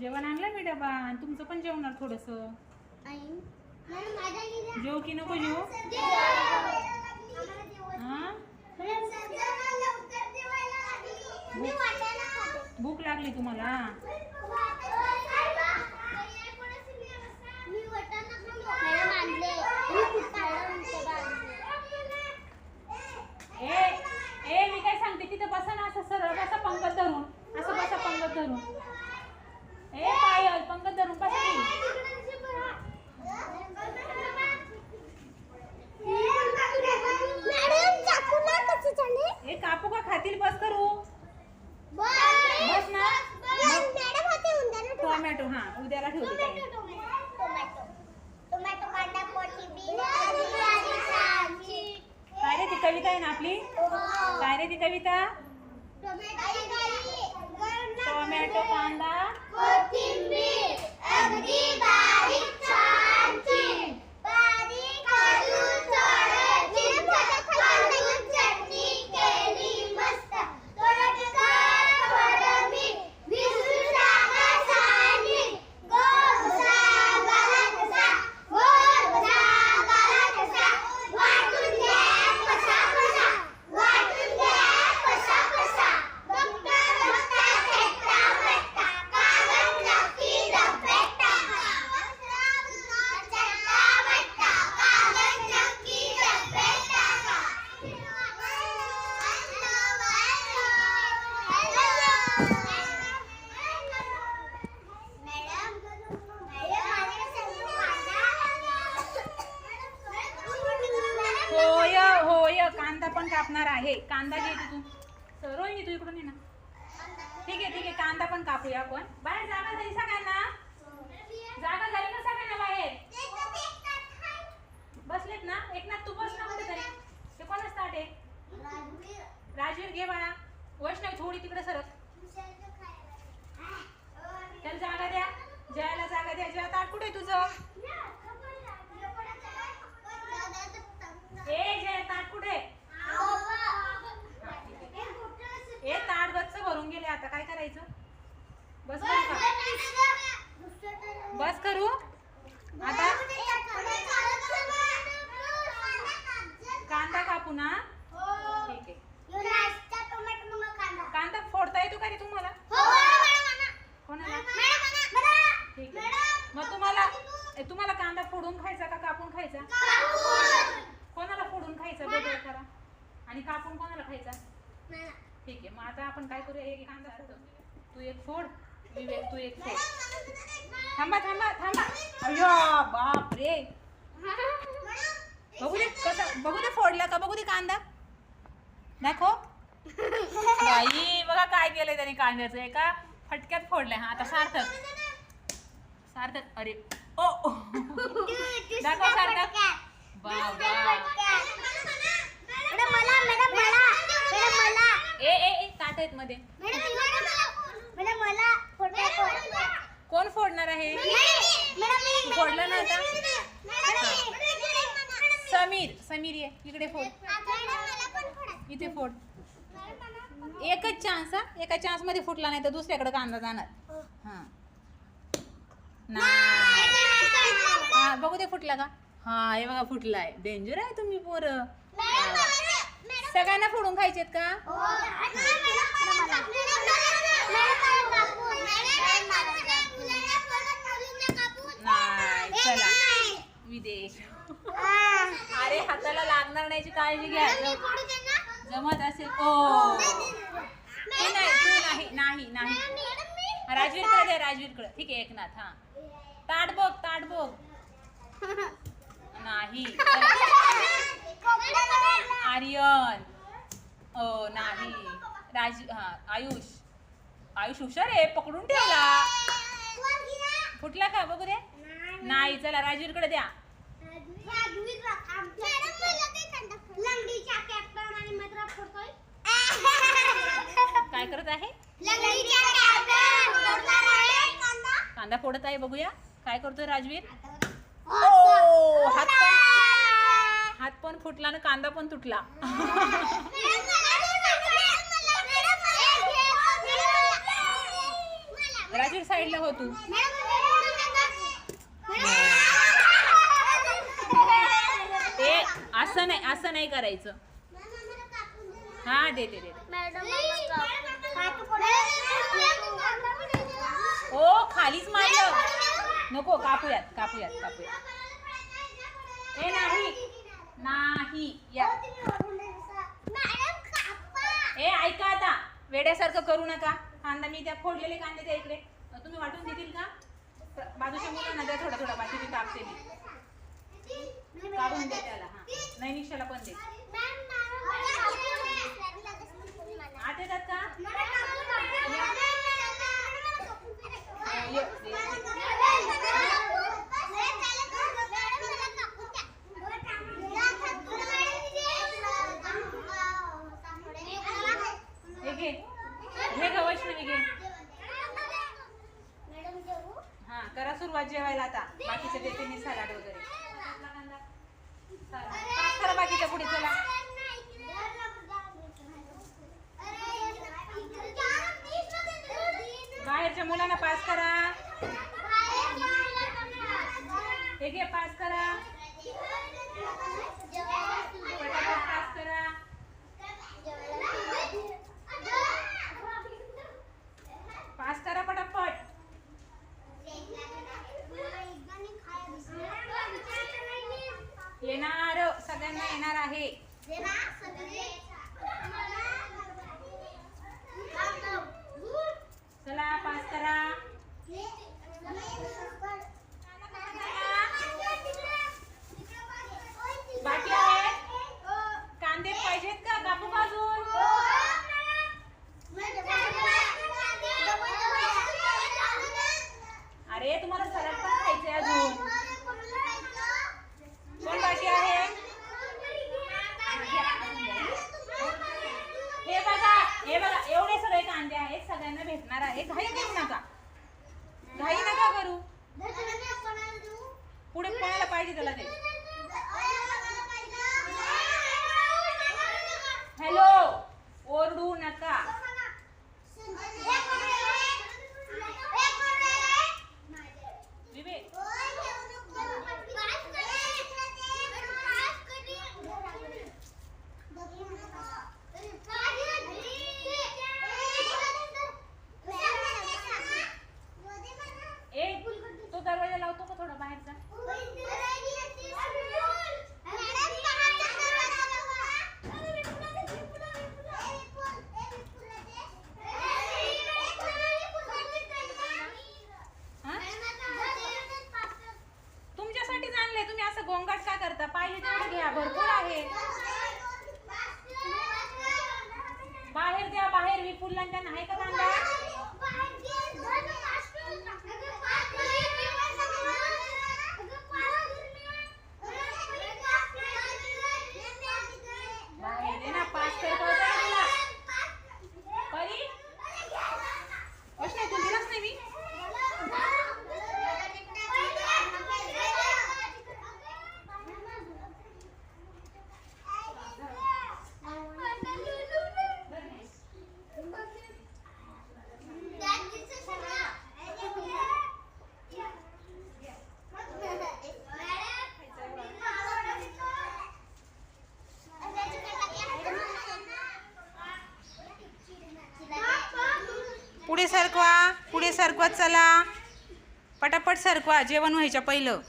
जेवण आणलं मी डबा? आणि तुमचं पण जेवणार थोडस? जेव की नको जेव? हा. भूक लागली तुम्हाला मी वाटाणा खाल्लो. मॅडम आणले. मी खूप मॅडम ते आणले. ए ए मी काय सांगते तिथं बसा ना असं सरळ बसा पंगत धरून असं बसा पंगत धरून ए पायल पंगत धरून बसा की. मॅडम चाकू ना कसं झाले ए कापू का खातील बस करू बस बस ना. मॅडम होते उंदर टोमॅटो हा उद्याला ठेवते काय टोमॅटो टोमॅटो कांदा कोथिंबीर आणि भाजी. काय रे ती कविता आहे ना आपली काय रे ती कविता टोमॅटो कांदा कोथिंबीर अगदी बारीक छान चिर. बारीक काढून थोडं चिरून चटणी केली मस्त. थोडं तिखट, थोडं मीठ, विसरू नका सांडी. गोड मसाला कसा, गोड मसाला कसा. वाटून घ्या कसा कसा, वाटून घ्या कसा कसा. बघता बघता फेटा फेटा, कागद नक्की डब्यात टाका. चट्टा बट्टा, कागद नक्की डब्यात टाका. होय होय कांदा आहे. कांदा घे तू. स- रोहिणी तू इकडून ये ना. ठीक आहे ठीक आहे. कांदा पण कापूया आपण. बाहेर जागा झाली सगळ्यांना? जागा झाली ना सगळ्यांना बाहेर? बसलेत ना? एकनाथ तू बस ना कुठेतरी. ते कोण स्टार्ट आहे? राजवीर घे बाळा. वैष्णवी थोडी तिकडे सरक. त्याला जागा द्या. जयाला जागा द्या. जया ताट कुठे तुझं ए जया ताट कुठे आहे? ए ताट गच्च भरून गेले आता काय करायचं? बस करू का बस करू आता कांदा कापू ना ठीक आहे कांदा फोडता येतो का रे तुम्हाला कोणाला ठीक आहे मग तुम्हाला ए, तुम्हाला कांदा फोडून खायचा का कापून खायचा कोणाला फोडून खायचा वेगळं करा आणि कापून कोणाला खायचा ठीक आहे मग आता आपण काय करूया एक कांदा फोडू तू एक फोड विवेक तू एक फोड थांबा थांबा थांबा अय्यो बाप रे बघू दे कसा बघू दे फोडला का बघू दे कांदा दाखव बाई बघा काय केलंय त्याने कांद्याचं एका फटक्यात फोडलंय. हा आता सार्थक. सार्थक अरे ओ. दाखव सार्थक. बाबा. ए ए ए ताट आहेत मध्ये. कोण फोडणार आहे? फोडलं ना आता? समीर समीर ये. इकडे फोड. इथे फोड. एकच चान्स हा? एका चान्समध्ये फुटला नाही तर दुसऱ्याकडे कांदा जाणार. हा. नाही. हा बघू दे फुटला का? हा हे बघा फुटलाय. डेंजर आहे तुम्ही पोर. सगळ्यांना फोडून खायचेत का? नाही चला. विदेश. अरे हाताला लागणार नाहीची काळजी घ्या. जमत असेल. ओ. नाही नाही नाही नाही. राजवीरकडे दे राजवीरकडे ठीक आहे एकनाथ हा. ताट बघ ताट बघ. नाही. आर्यन. ओ नाही. राज हा आयुष. आयुष हुशार आहे पकडून ठेवला. फुटला का बघू दे. नाही चला राजवीरकडे द्या. काय करत आहे? कांदा फोडत आहे बघूया. काय करतोय राजवीर? हात पण फुटला ना कांदा पण तुटला. राजवीर साईडला हो तू. ए असं नाही असं नाही करायचं. हा दे दे दे. ओ खालीच मारलं. नको कापूयात कापूयात कापूयात. ए नाही नाही या. ए ऐका आता वेड्यासारखं करू नका. कांदा मी त्या फोडलेले कांदे त्या इकडे. तुम्ही वाटून देतील का? बाजूच्या मुलांना द्या थोडा थोडा बाकी मी कापते मी. काढून दे त्याला हा. नैनिशाला पण दे. येतात का. हे हा करा सुरुवात जेवायला आता. बाकीचे देते मी सलाड वगैरे. बाकीच्या पुढे चला. मुलांना पास करा. हे घे पास करा पटापट पास करा पास करा पटापट येणार सगळ्यांना येणार आहे चला पास करा बाकी आहे कांदे पाहिजेत का पुढे सरकवा चला. पटापट सरकवा जेवण व्हायच्या पहिलं.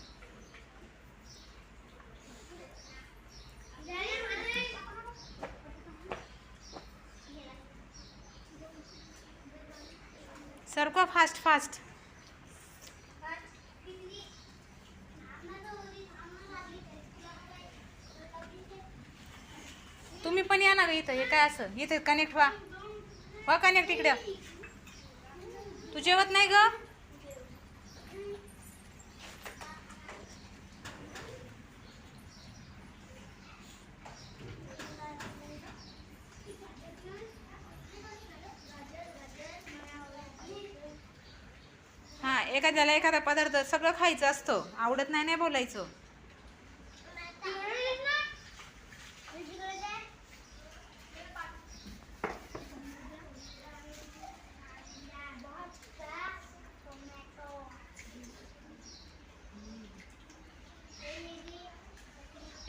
सरकवा फास्ट फास्ट तुम्ही पण या ना ग इथं. हे काय असं? इथे कनेक्ट व्हा. वा कनेक्ट इकडे. जेवत नाही ग? हा एखाद्याला एखादा पदार्थ सगळं खायचं असतं. आवडत नाही नाही बोलायचं.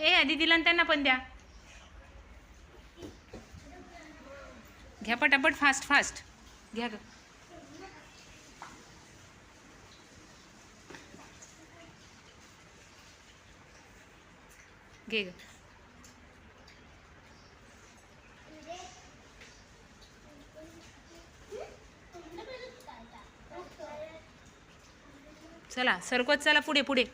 ए आधी दिला आणि त्यांना पण द्या. घ्या पटापट फास्ट फास्ट घ्या ग. घे ग. चला सरकत चला पुढे पुढे.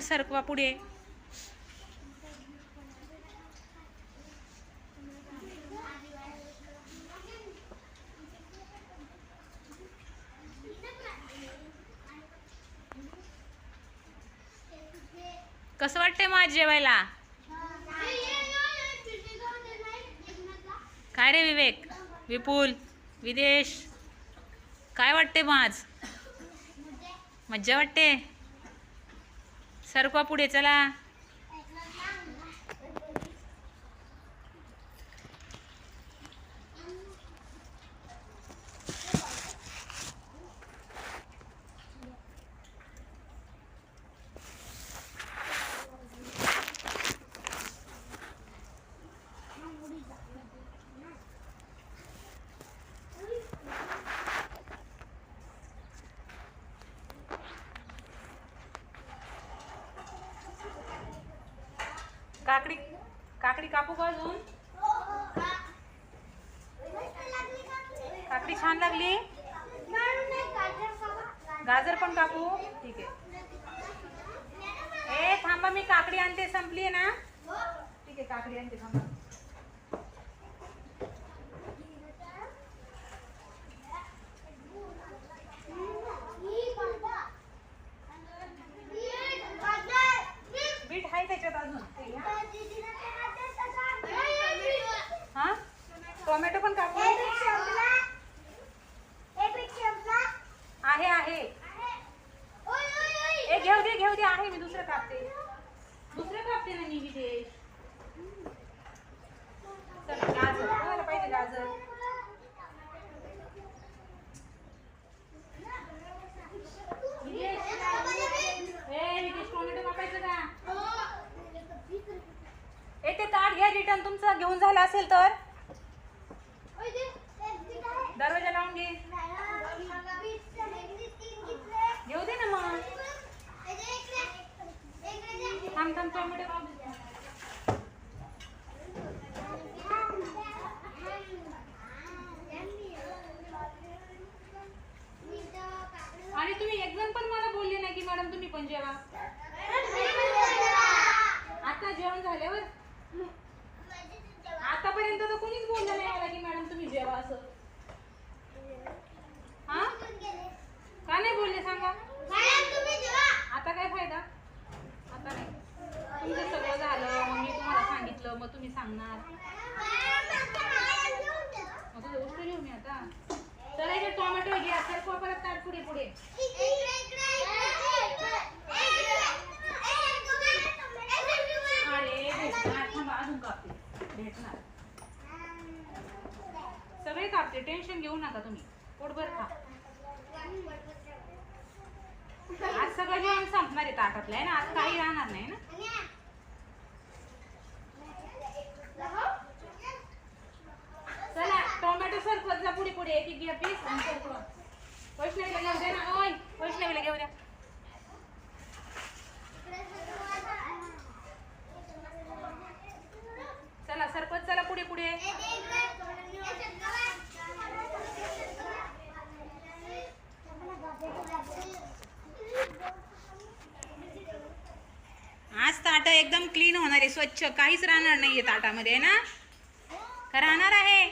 पटापट सरकवा पुढे. कसं वाटतंय मग आज जेवायला? काय रे विवेक? विपुल? विदेश? काय वाटते मग आज? मज्जा वाटते? सरकवा पुढे चला. काकडी काकडी कापू का अजून? काकडी छान लागली? गाजर पण कापू? ठीक आहे. ए थांबा मी काकडी आणते संपली आहे ना? ठीक आहे काकडी आणते थांबा बीट आहे त्याच्यात अजून ते घ्या. हा टोमॅटो पण कापू आहे आहे ए घेऊ दे घेऊ दे आहे मी दुसरं कापते दुसरं कापते ना मी विदेश चल गाजर कोणाला पाहिजे गाजर ए विदेश टोमॅटो कापायचं का ए ते ताट घ्या रिटर्न तुमचं. घेऊन झालं असेल तर. दरवाजा लावून घे. घेऊ दे ना मग. थांब थांब टोमॅटो आणि तुम्ही एक जण पण मला बोलले नाही की मॅडम तुम्ही पण जेवा. आता जेवण झाल्यावर कोणीच बोललं नाही मला की मॅडम तुम्ही जेवा असं. हा? का नाही बोलले सांगा? आता काय फायदा? आता नाही. तुमचं सगळं झालं मग मी तुम्हाला सांगितलं मग तुम्ही सांगणार. मग तुझं मी आता. चला इथे टोमॅटो घ्या सरकवा परत ताट पुढे पुढे. अरे भेटणार थांबा अजून कापते भेटणार. सगळे कापते. टेन्शन घेऊ नका तुम्ही. पोटभर खा. आज सगळं जेवण संपणार आहे ताटातलं आहे ना? आज काही राहणार नाही ना? चला टोमॅटो सरकवत जा पुढे पुढे. एक एक घ्या पीस वैष्णवीला घेऊ द्या ना. ओय वैष्णवीला घेऊ द्या चला सरपत चला पुढे पुढे आज ताट एकदम क्लीन होणार आहे स्वच्छ काहीच राहणार नाहीये ताटामध्ये ना? का राहणार आहे?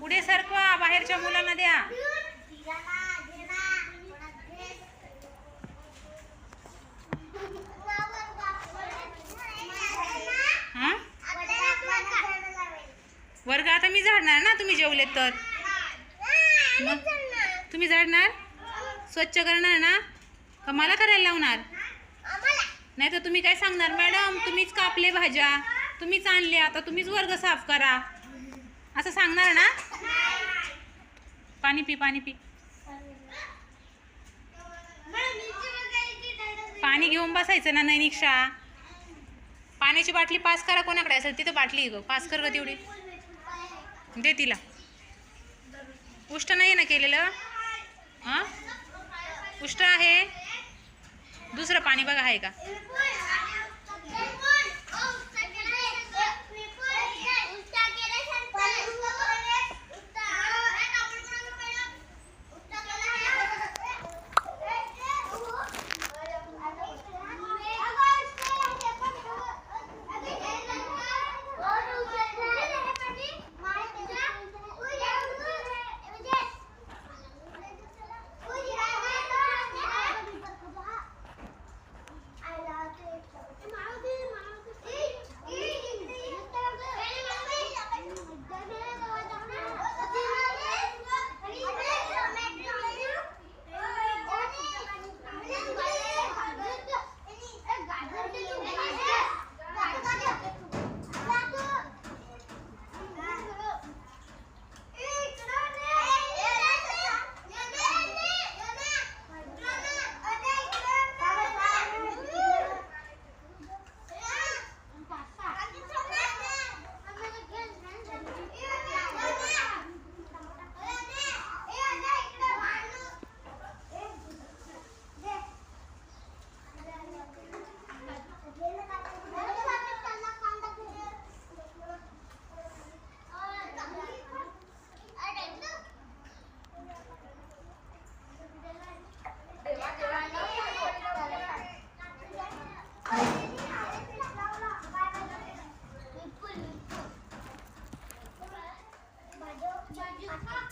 पुढे सरकवा बाहेरच्या मुलांना द्या. हा? वर्ग आता मी झाडणार ना तुम्ही जेवलेत तर? मग तुम्ही झाडणार स्वच्छ करणार ना? का मला करायला लावणार? नाही तर तुम्ही काय सांगणार? मॅडम तुम्हीच कापले भाज्या. तुम्हीच आणले आता. तुम्हीच वर्ग साफ करा. असं सांगणार ना? पाणी पी पाणी पी. पाणी घेऊन बसायचं ना नैनिक्षा पाण्याची बाटली पास करा कोणाकडे असेल तिथं बाटली ग. पास कर ग तेवढी. दे तिला. उष्ट नाही ना केलेलं? हां? उष्ट आहे. दुसरं पाणी बघा आहे का?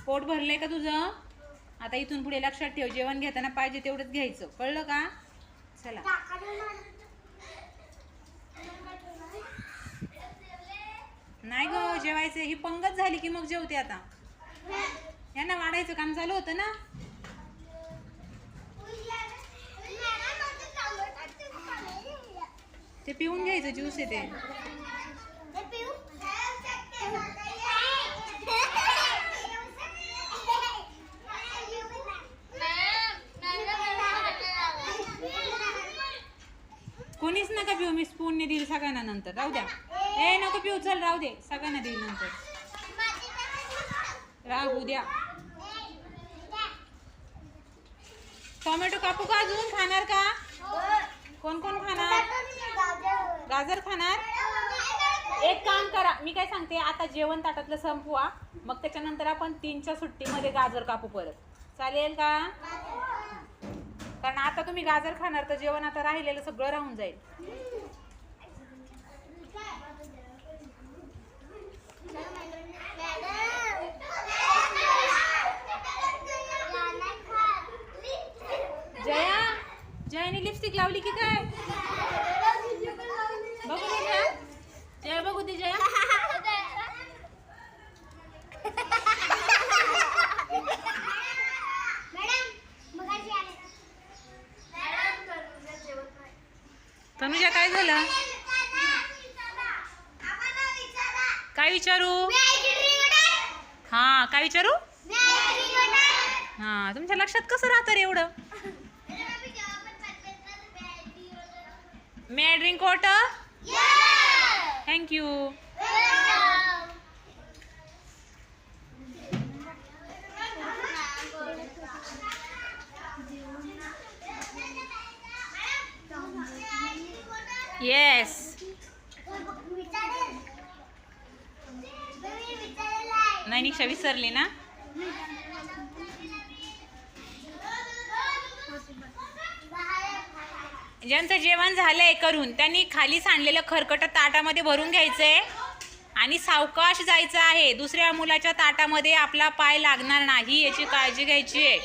पोट भरलंय का तुझं? आता इथून पुढे लक्षात ठेव जेवण घेताना पाहिजे तेवढंच घ्यायचं. कळलं का? चला. नाही ग जेवायचं. ही पंगत झाली की मग जेवते आता. यांना वाढायचं काम चालू होतं ना? ते पिऊन घ्यायचं ज्यूस येते कोणीच नका पिऊ मी स्पूनने देईल सगळ्यांना नंतर. राहू द्या. ए नको पिऊ चल राहू दे. सगळ्यांना देईल नंतर. राहू द्या. टोमॅटो कापू का अजून? खाणार का? कोण कोण खाणार? गाजर खाणार? एक काम करा मी काय सांगते आता जेवण ताटातलं संपवा. मग त्याच्यानंतर आपण तीनच्या सुट्टीमध्ये गाजर कापू परत. चालेल का? कारण आता तुम्ही गाजर खाणार तर जेवण आता राहिलेलं सगळं राहून जाईल. जया जयाने लिपस्टिक लावली की काय बघू दे जया जया बघू दे जया तनुजा काय झालं काय विचारू हा काय विचारू हा तुमच्या लक्षात कसं राहतं रे एवढं me drink water thank you yes नाही निक्षा विसरली ना? ज्यांचं जेवण झालंय करून त्यांनी खाली सांडलेलं खरकट ताटामध्ये भरून घ्यायचंय आणि सावकाश जायचं आहे. दुसऱ्या मुलाच्या ताटामध्ये आपला पाय लागणार नाही याची काळजी घ्यायची आहे.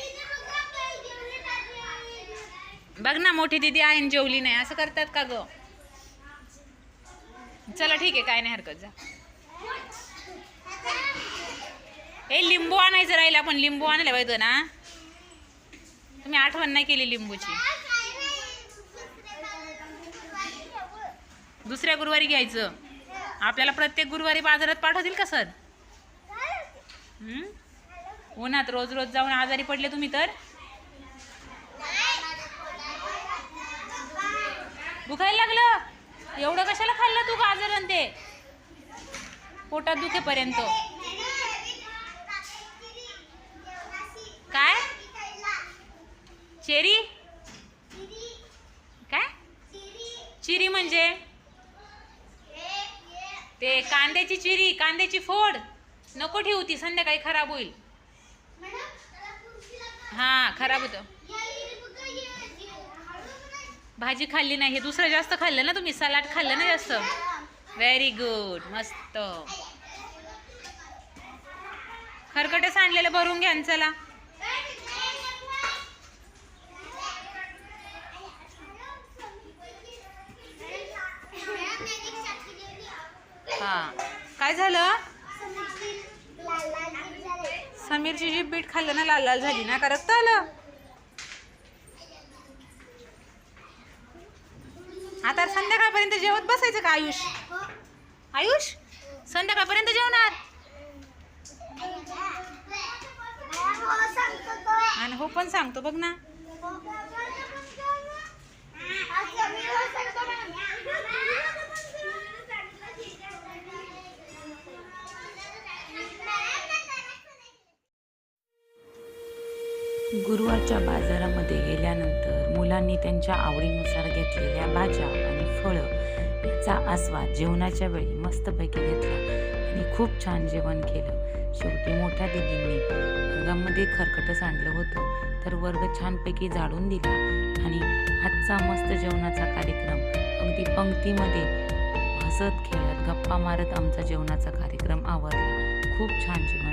बघ ना मोठी दिदी आहे आणि जेवली नाही. असं करतात का ग? चला ठीक आहे काय नाही हरकत जा. हे लिंबू आणायचं राहिलं आपण लिंबू आणायला पाहिजे ना तुम्ही आठवण नाही केली लिंबूची. दुसऱ्या गुरुवारी घ्यायचं. आपल्याला प्रत्येक गुरुवारी बाजारात पाठवतील का सर? उन्हात रोज रोज जाऊन आजारी पडले तुम्ही तर? दुखायला लागलं? एवढं कशाला खाल्लं तू गाजर आणि ते? पोटात दुखेपर्यंत. काय? चेरी? काय? चिरी म्हणजे? ते कांद्याची चिरी कांद्याची फोड. नको ठेवू ती संध्याकाळी खराब होईल. हा खराब होतं. भाजी खाल्ली नाही हे दुसरं जास्त खाल्लं ना तुम्ही सलाड खाल्लं ना जास्त. व्हेरी गुड मस्त. खरकटे सांडलेलं भरून घ्या चला. हा. काय झालं? समीरची जी बीट खाल्लं ना लाल लाल झाली ना का रक्त आलं. आता संध्याकाळपर्यंत जेवत बसायचं का आयुष? आयुष संध्याकाळपर्यंत जेवणार? आणि हो पण सांगतो बघ ना. गुरुवारच्या बाजारामध्ये गेल्यानंतर मुलांनी त्यांच्या आवडीनुसार घेतलेल्या भाज्या आणि फळं याचा आस्वाद जेवणाच्या वेळी मस्तपैकी घेतला आणि खूप छान जेवण केलं. शेवटी मोठ्या दिदींनी वर्गामध्ये खरकटं सांडलं होतं तर वर्ग छानपैकी झाडून दिला आणि आजचा मस्त जेवणाचा कार्यक्रम अगदी पंक्तीमध्ये हसत खेळत गप्पा मारत आमचा जेवणाचा कार्यक्रम आवडला खूप छान जेवण